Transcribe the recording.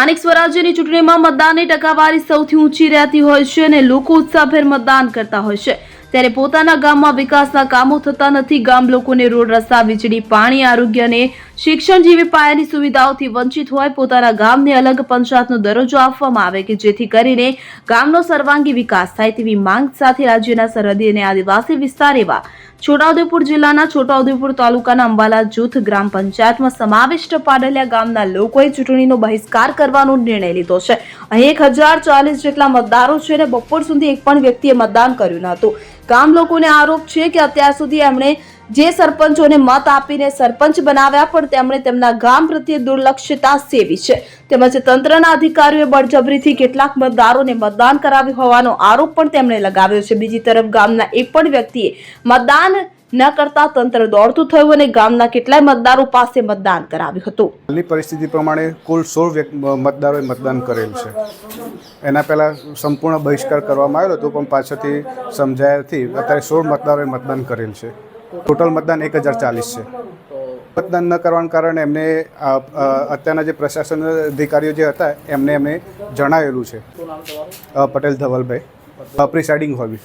સ્થાનિક સ્વરાજ્યની ચૂંટણીમાં મતદાનની ટકાવારી સૌથી ઊંચી રહેતી હોય છે અને લોકો ઉત્સાહભેર મતદાન કરતા હોય છે. ત્યારે પોતાના ગામમાં વિકાસના કામો થતા નથી. ગામ લોકોને રોડ, રસ્તા, વીજળી, પાણી, આરોગ્ય અને શિક્ષણ જેવી પાયાની સુવિધાઓથી વંચિત હોય પોતાના ગામને અલગ પંચાયતનો દરજ્જો આપવામાં આવે કે જેથી કરીને ગામનો સર્વાંગી વિકાસ થાય તેવી માંગ સાથે રાજ્યના સરહદી અને આદિવાસી વિસ્તાર એવા છોટાઉદેપુર જિલ્લાના છોટાઉદેપુર તાલુકાના અંબાલા જૂથ ગ્રામ પંચાયતમાં સમાવિષ્ટ પાડલિયા ગામના લોકોએ ચૂંટણીનો બહિષ્કાર કરવાનો નિર્ણય લીધો છે. અહીં એક હજાર ચાલીસ જેટલા મતદારો છે અને બપોર સુધી એક પણ વ્યક્તિએ મતદાન કર્યું ન હતું. ગામ લોકોને આરોપ છે કે અત્યાર સુધી એમણે જે સરપંચોને મત આપીને સરપંચ બનાવ્યા, પણ તેમણે તેમના ગામ પ્રત્યે દુર્લક્ષતા સેવી છે. તેમજ તંત્રના અધિકારીઓએ બળજબરીથી કેટલાક મતદારોને મતદાન કરાવ્યું હોવાનો આરોપ પણ તેમણે લગાવ્યો છે. બીજી તરફ ગામના એક પણ વ્યક્તિએ મતદાન ન કરતા તંત્ર દોડતું થયું અને ગામના કેટલાય મતદારો પાસે મતદાન કરાવ્યું હતું. હાલની પરિસ્થિતિ પ્રમાણે કુલ સોળ મતદારોએ મતદાન કરેલ છે. એના પહેલાં સંપૂર્ણ બહિષ્કાર કરવામાં આવ્યો હતો, પણ પાછળથી સમજાયાથી અત્યારે સોળ મતદારોએ મતદાન કરેલ છે. ટોટલ મતદાન એક હજાર ચાલીસ છે. મતદાન ન કરવાના કારણે એમને અત્યારના જે પ્રશાસન અધિકારીઓ જે હતા, એમને એમને જણાવેલું છે. પટેલ ધવલભાઈ. Presiding office